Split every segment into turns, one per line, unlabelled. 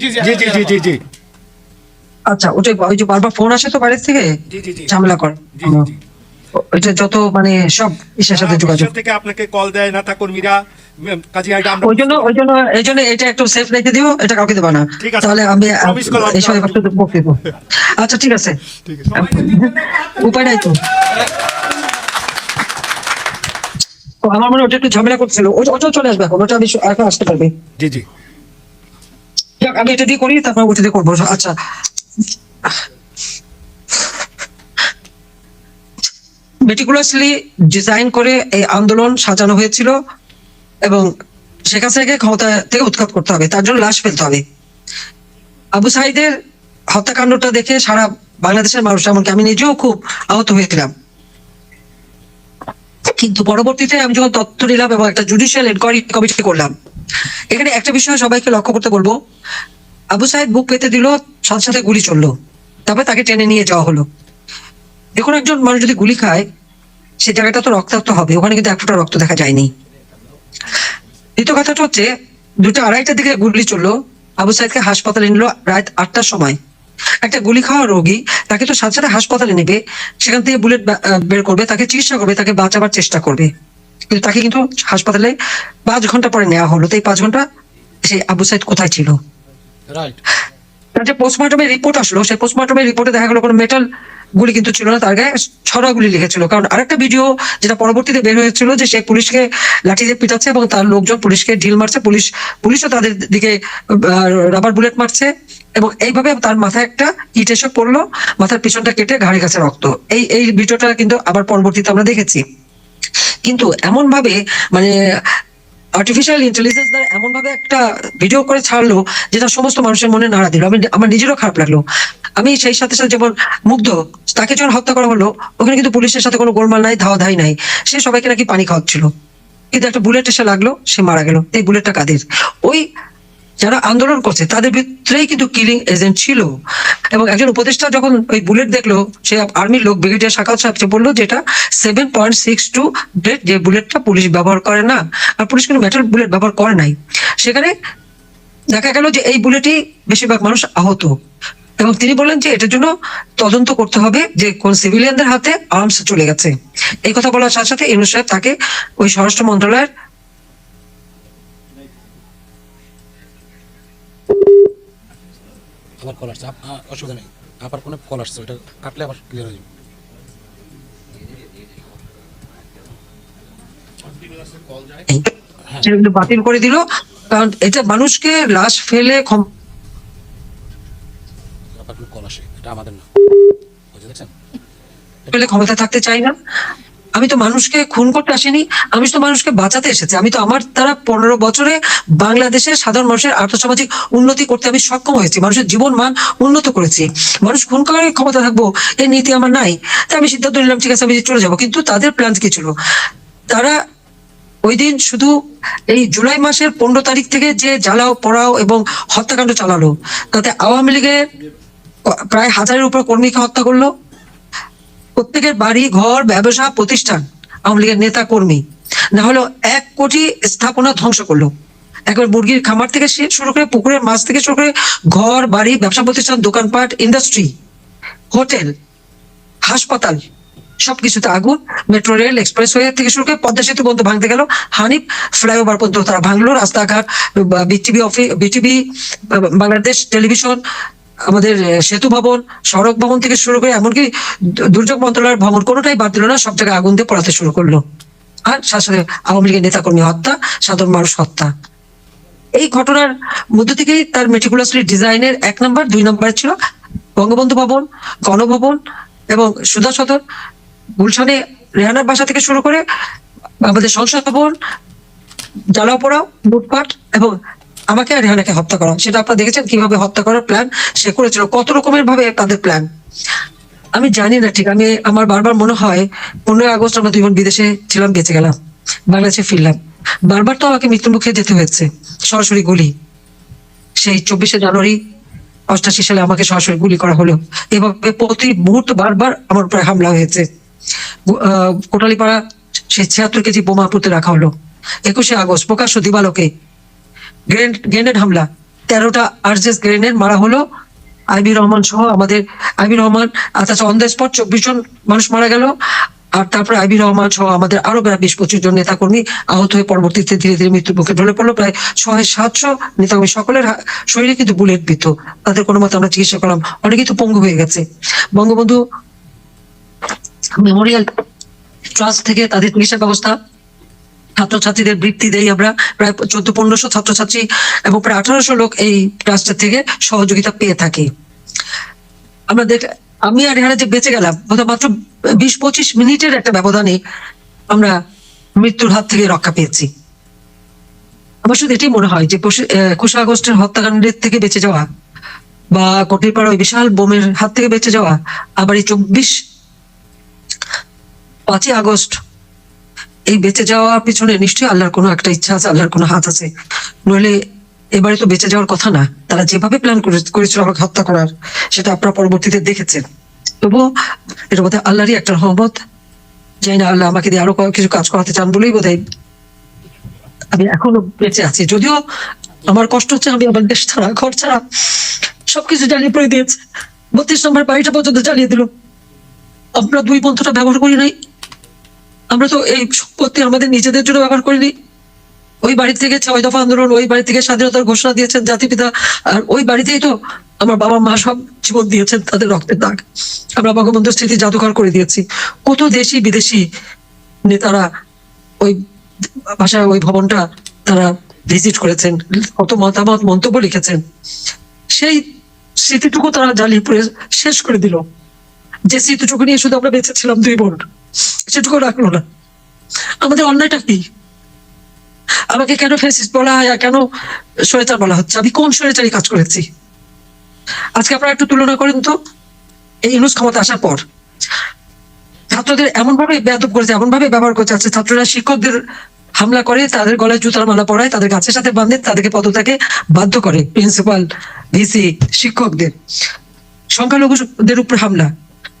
জি জি জি জি জি
আচ্ছা ওটাই ওই যে বারবার ফোন আসে তো বাইরের থেকে?
জি, জি, জি।
ঝামেলা করে। ওইটা যত মানে সব ইসের সাথে যোগাযোগ।
থেকে আপনাকে কল দেয় নেতা কর্মীরা কাজী এটা আমরা
ওই জন্য ওই জন্য এই জন্য এটা একটু সেফ রেখে দিও এটা কাউকে দেবা না।
ঠিক আছে।
তাহলে আমি এই সময় একটু বকে দেবো। আচ্ছা ঠিক আছে। উপায় নাই তো। আমার মনে হয় ওটা একটু ঝামেলা করছিল। ওটা চলে আসবে এখন ওটা আমি এখন আসতে পারবে।
জি জি।
আমি এটা দিয়ে করি, তারপর ওটা দিয়ে করব। আচ্ছা। মেটিকুলাসলি ডিজাইন করে এই আন্দোলন সাজানো হয়েছিল এবং শেখ হাসিনাকে ক্ষমতা থেকে উৎখাত করতে হবে, তার জন্য লাশ ফেলতে হবে। আবু সাইদের হত্যাকাণ্ডটা দেখে সারা বাংলাদেশের মানুষ, এমনকি আমি নিজেও খুব আহত হয়েছিলাম। কিন্তু পরবর্তীতে আমি যখন তথ্য নিলাম এবং একটা জুডিশিয়াল এনকোয়ারি কমিটি করলাম এখানে একটা বিষয় সবাইকে লক্ষ্য করতে বলব। আবু সাহেব বুক পেতে দিল, সাথে সাথে গুলি চলল। তারপরে তাকে টেনে নিয়ে যাওয়া হলো। দেখুন, একজন মানুষ যদি গুলি খায়, সে জায়গাটা তো রক্তাক্ত হবে, ওখানে কিন্তু এক ফোঁটা রক্ত দেখা যায়নি। দ্বিতীয় কথাটা হচ্ছে, দুটো আড়াইটার দিকে গুলি চলল। আবু সাইদকে হাসপাতালে নিল রাত আটটার সময়। একটা গুলি খাওয়া রোগী, তাকে তো সাথে সাথে হাসপাতালে নেবে, সেখান থেকে বুলেট বের করবে, তাকে চিকিৎসা করবে, তাকে বাঁচাবার চেষ্টা করবে। কিন্তু তাকে কিন্তু হাসপাতালে পাঁচ ঘণ্টা পরে নেওয়া হলো। তো এই পাঁচ ঘণ্টা সেই আবু সাইদ কোথায় ছিল? তার যে পোস্টমর্টমের রিপোর্ট আসলো সেই পোস্টমর্টমের রিপোর্টে দেখা গেলো কোনো মেটাল গুলি কিন্তু ছিল না তার গায়ে ছড়া গুলি লিখেছিল কারণ আরেকটা ভিডিও যেটা পরবর্তীতে বের হয়েছিল যে সে পুলিশকে লাঠি দিয়ে পিটাচ্ছে এবং তার লোকজন পুলিশকে ঢিল মারছে পুলিশ পুলিশও তাদের দিকে রাবার বুলেট মারছে এবং এইভাবে তার মাথায় একটা ইট এসে পড়ল মাথার পিছনটা কেটে ঘাড়ে কাছে রক্ত। এই এই ভিডিওটা কিন্তু আবার পরবর্তীতে আমরা দেখেছি। কিন্তু এমন ভাবে মানে আর্টিফিশিয়াল ইন্টেলিজেন্স দ্বারা এমন ভাবে একটা ভিডিও করে ছাড়লো যেটা সমস্ত মানুষের মনে নাড়া দিল। আমি, আমার নিজেরও খারাপ লাগল। আমি সেই সাথে সাথে যেমন মুগ্ধ, তাকে যখন হত্যা করা হলো, ওখানে কিন্তু পুলিশের সাথে কোনো গোলমাল নাই ধাওয়া ধাই নাই। সে সবাইকে নাকি পানি খাওয়াচ্ছিল। কিন্তু একটা বুলেট এসে লাগল, সে মারা গেল। এই বুলেটটা কাদের? ওই যারা আন্দোলন করছে, তাদের ভিতরেই কিন্তু কিলিং এজেন্ট ছিল। এবং একজন উপদেষ্টা যখন ওই বুলেট দেখল, সে আর্মির লোক ব্রিগেডিয়ার শাখাত সাহেব বলল যেটা সেভেন পয়েন্ট সিক্স টু ব্লেড যে বুলেটটা পুলিশ ব্যবহার করে না। আর পুলিশ কিন্তু মেটাল বুলেট ব্যবহার করে নাই। সেখানে দেখা গেল যে এই বুলেটই বেশিরভাগ মানুষ আহত। এবং তিনি বললেন যে এটার জন্য তদন্ত করতে হবে যে কোন সিভিলিয়ানদের হাতে আর্মস চলে গেছে। এই কথা বলার সাথে সাথে ইউনুস সাহেব তাকে ওই স্বরাষ্ট্র মন্ত্রণালয়ের
আবার কল আসছে। অসুবিধা নেই। আবার কোনো কল আসছে ওটা কাটলে আবার ক্লিয়ার হয়ে যাবে।
সেগুলো বাতিল করে দিল কারণ এটা মানুষকে লাশ ফেলে
কল আসে এটা আমাদের না। বুঝতে দেখছেন
ফেলে ক্ষমতা থাকতে চাই না। আমি তো মানুষকে খুন করতে আসিনি, আমি তো মানুষকে বাঁচাতে এসেছি। আমি তো আমার দ্বারা পনেরো বছরে বাংলাদেশের সাধারণ মানুষের আর্থসামাজিক উন্নতি করতে আমি সক্ষম হয়েছি, মানুষের জীবন মান উন্নত করেছি। মানুষ খুন করার ক্ষমতা থাকব এই নীতি আমার নাই। তাই আমি সিদ্ধান্ত নিলাম, ঠিক আছে, আমি চলে যাব। কিন্তু তাদের প্ল্যান কি ছিল? তারা ওই দিন শুধু এই জুলাই মাসের পনেরো তারিখ থেকে যে জ্বালাও, পড়াও এবং হত্যাকাণ্ড চালালো, তাতে আওয়ামী লীগের প্রায় হাজারের উপর কর্মীকে হত্যা করল। প্রত্যেকের বাড়ি, ঘর, ব্যবসা, প্রতিষ্ঠান, আওয়ামী লীগের নেতা, কর্মী। না হলো এক কোটি স্থাপনা ধ্বংস করল। একবার মুরগির খামার থেকে শুরু করে পুকুরের মাছ থেকে শুরু করে ঘর, বাড়ি, ব্যবসা প্রতিষ্ঠান, দোকানপাট ইন্ডাস্ট্রি হোটেল হাসপাতাল, সবকিছুতে আগুন মেট্রো রেল এক্সপ্রেসওয়ে থেকে শুরু করে পদ্মা সেতু পর্যন্ত ভাঙতে গেল। হানিফ ফ্লাইওভার পর্যন্ত তারা ভাঙলো। রাস্তাঘাট BTV office BTV Bangladesh television আমাদের সেতু ভবন, সড়ক ভবন থেকে শুরু করে এমনকি দুর্যোগ মন্ত্রণালয়ের ভবন কোনোটাই বাদ দিল না, সব জায়গায় আগুন দিয়ে পড়াতে শুরু করল। আর সাথে আওয়ামী লীগের নেতাকর্মী হত্যা, সাধারণ মানুষ হত্যা। এই ঘটনার মধ্য থেকেই তার মেটিকুলাসলি ডিজাইনের এক নম্বর দুই নম্বর ছিল বঙ্গবন্ধু ভবন, গণভবন এবং সুধা সদন গুলশানে রেহানার বাসা থেকে শুরু করে আমাদের সংসদ ভবন জ্বালাও পোড়াও লুটপাট এবং আমাকে আর রেহানাকে হত্যা করা। সেটা আপনারা দেখেছেন কীভাবে হত্যা করার প্ল্যান সে করেছিল। কত রকমের ভাবে তাদের প্ল্যান আমি জানি না ঠিক। আমি, আমার বারবার মনে হয় পনেরোই আগস্ট আমরা দুই বোন বিদেশে ছিলাম, বেঁচে গেলাম। বাংলাদেশে ফিরলাম। বারবার তো আমাকে মৃত্যু মুখে যেতে হয়েছে। সরাসরি গুলি। সেই চব্বিশে জানুয়ারি, অষ্টাশি সালে আমাকে সরাসরি গুলি করা হলো। এভাবে প্রতি মুহূর্ত বারবার আমার উপরে হামলা হয়েছে। কোটালীপাড়া সেই ছিয়াত্তর কেজি বোমা পুঁতে রাখা হলো। একুশে আগস্ট, প্রকাশ্য দিবালোকে গ্রেনেড হামলা। তেরোটা আরজেস গ্রেনেড মারা হলো। আইবি রহমান সহ আমাদের, আইবি রহমান আচ্ছা অন দ্য স্পট চব্বিশ জন মানুষ মারা গেল। আর তারপরে আইবি রহমান সহ আমাদের আরও প্রায় বিশ পঁচিশ জন নেতাকর্মী আহত হয়ে পরবর্তীতে ধীরে ধীরে মৃত্যুর মুখে ঢলে পড়ল। প্রায় ছয় সাতশো নেতাকর্মী সকলের শরীরে কিন্তু বুলেট বিত তাদের কোনো মতে আমরা চিকিৎসা করলাম। অনেকেই তো পঙ্গু হয়ে গেছে। বঙ্গবন্ধু মেমোরিয়াল ট্রাস্ট থেকে তাদের চিকিৎসা ব্যবস্থা ছাত্রছাত্রীদের বৃত্তি দেই আমরা। প্রায় চোদ্দ, পনেরোশো ছাত্রছাত্রী এবং প্রায় আঠারোশো লোক এই ট্রাস্টের থেকে সহযোগিতা পেয়ে থাকি। আমরা দেখ, আমি আর এখানে যে বেঁচে গেলাম মাত্র বিশ, পঁচিশ মিনিটের একটা ব্যবধানে আমরা মৃত্যুর হাত থেকে রক্ষা পেয়েছি। আমার শুধু এটাই মনে হয় যে একুশে আগস্টের হত্যাকাণ্ডের থেকে বেঁচে যাওয়া বা কোটিপাড়া ওই বিশাল বোমের হাত থেকে বেঁচে যাওয়া, আবার এই চব্বিশ, পাঁচই আগস্ট এই বেঁচে যাওয়ার পিছনে নিশ্চয়ই আল্লাহর কোনো একটা ইচ্ছা আছে, আল্লাহর কোনো হাত আছে। নইলে এবারে তো বেঁচে যাওয়ার কথা না, তারা যেভাবে প্ল্যান করেছিল আমাকে হত্যা করার, সেটা আপনারা পরবর্তীতে দেখেছেন। তবুও এটা বোধহয় আল্লাহরই একটা রহমত। জানি না আল্লাহ আমাকে দিয়ে আরও কিছু কাজ করাতে চান বলেই বোধহয় আমি এখনও বেঁচে আছি। যদিও আমার কষ্ট হচ্ছে, আমি আমার দেশ ছাড়া, ঘর ছাড়া, সবকিছু জ্বালিয়ে পড়ে দিয়েছে। বত্রিশ নম্বর বাড়িটা পর্যন্ত জ্বালিয়ে দিল। আমরা দুই বন্ধুটা ব্যবহার করি নাই। আমরা তো এই সম্পত্তি আমাদের নিজেদের জন্য ব্যবহার করিনি। ওই বাড়ি থেকে ছয় দফা আন্দোলন, ওই বাড়ি থেকে স্বাধীনতার ঘোষণা দিয়েছেন জাতিপিতা, আর ওই বাড়িতেই তো আমার বাবা মা সব জীবন দিয়েছেন তাদের রক্তের দাগ। আমরা বঙ্গবন্ধু স্মৃতি জাদুঘর করে দিয়েছি। কত দেশি বিদেশি নেতারা ওই ভাষায় ওই ভবনটা তারা ভিজিট করেছেন, কত মতামত, মন্তব্য লিখেছেন। সেই স্মৃতিটুকু তারা জ্বালিয়ে পড়ে শেষ করে দিল। যে স্মৃতিটুকু নিয়ে শুধু আমরা বেঁচে ছিলাম দুই বোন। সেটুকু রাখল না। আমাদের অন্যায়টা কি? আমাকে কেন ফেসিস বলা হয় আর কেন স্বৈরাচার বলা হচ্ছে? আমি কোন স্বৈরাচারী কাজ করেছি? আজকে আপনারা একটু তুলনা করেন তো। এই ইউনুস ক্ষমতা আসার পর। ছাত্রদের এমন ভাবে বেয়াদব করেছে এমন ভাবে ব্যবহার করছে আছে ছাত্ররা শিক্ষকদের হামলা করে, তাদের গলায় জুতার মালা পরায়, তাদের গাছের সাথে বাঁধে, তাদেরকে পদত্যাগে বাধ্য করে। প্রিন্সিপাল, ভিসি, শিক্ষকদের। সংখ্যালঘুদের উপর হামলা।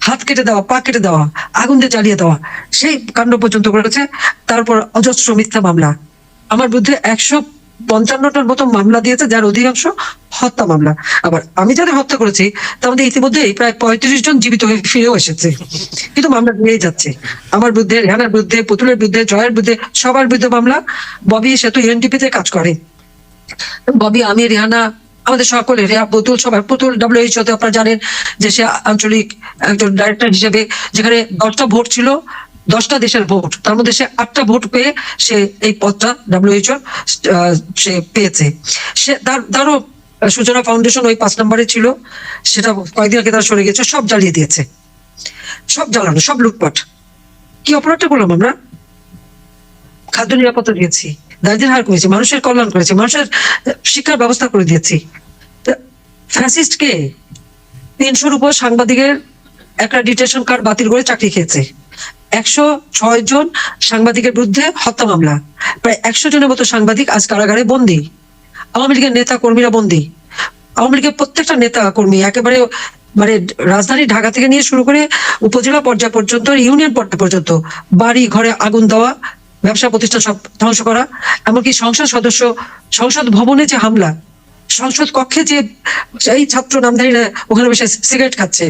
হাত কেটে দেওয়া, পা কেটে দেওয়া, আগুন দিয়ে জ্বালিয়ে দেওয়া, সেই কাণ্ড পর্যন্ত করেছে তারপর অজস্র মিথ্যা মামলা। আমার বিরুদ্ধে একশো পঞ্চান্নটার মতো মামলা দিয়েছে, যার অধিকাংশ হত্যা মামলা। আবার আমি যাদের হত্যা করেছি, তার মধ্যে ইতিমধ্যেই প্রায় পঁয়ত্রিশ জন জীবিত হয়ে ফিরেও এসেছে। কিন্তু মামলা দিয়েই যাচ্ছে। আমার বিরুদ্ধে, রেহানার বিরুদ্ধে, পুতুলের বিরুদ্ধে, জয়ের বিরুদ্ধে, সবার বিরুদ্ধে মামলা। ববি সেতু ইউএনডিপি তে কাজ করে। ববি, আমি, রেহানা আমাদের সকলে রেহা পুতুল সবাই পুতুল ডাব্লিউএইচও তে আপনারা জানেন যে সে আঞ্চলিক একজন ডাইরেক্টর হিসেবে যেখানে দশটা ভোট ছিল, দশটা দেশের ভোট, তার মধ্যে সে আটটা ভোট পেয়ে সে এই পদটা ডাব্লিউএইচও সে পেয়েছে। সে তার, তারও সূচনা ফাউন্ডেশন ওই পাঁচ নম্বরে ছিল, সেটা কয়েকদিন আগে তারা সরে গেছে, সব জ্বালিয়ে দিয়েছে। সব জ্বালানো, সব লুটপাট। কি অপরাধটা করলাম আমরা? খাদ্য নিরাপত্তা দিয়েছি। দারিদ্রের হার করেছি, মানুষের কল্যাণ করেছি, মানুষের শিক্ষার ব্যবস্থা করে দিয়েছি। ফ্যাসিস্ট কে? তিনশোর উপর সাংবাদিকের একটা ডিটেশন কার্ড বাতিল করে চাকরি খেয়েছে। একশো ছয় জন সাংবাদিকের বিরুদ্ধে হত্যা মামলা। প্রায় একশো জনের মতো সাংবাদিক আজ কারাগারে বন্দী। আওয়ামী লীগের নেতা কর্মীরা বন্দী। আওয়ামী লীগের প্রত্যেকটা নেতা কর্মী একেবারে মানে রাজধানী ঢাকা থেকে নিয়ে শুরু করে উপজেলা পর্যায় পর্যন্ত, ইউনিয়ন পর্যায় পর্যন্ত, বাড়ি, ঘরে আগুন দেওয়া ব্যবসা প্রতিষ্ঠান সব ধ্বংস করা, এমনকি সংসদ সদস্য, সংসদ ভবনে যে হামলা, সংসদ কক্ষে যে এই ছাত্র নামধারীরা ওখানে বসে সিগারেট খাচ্ছে।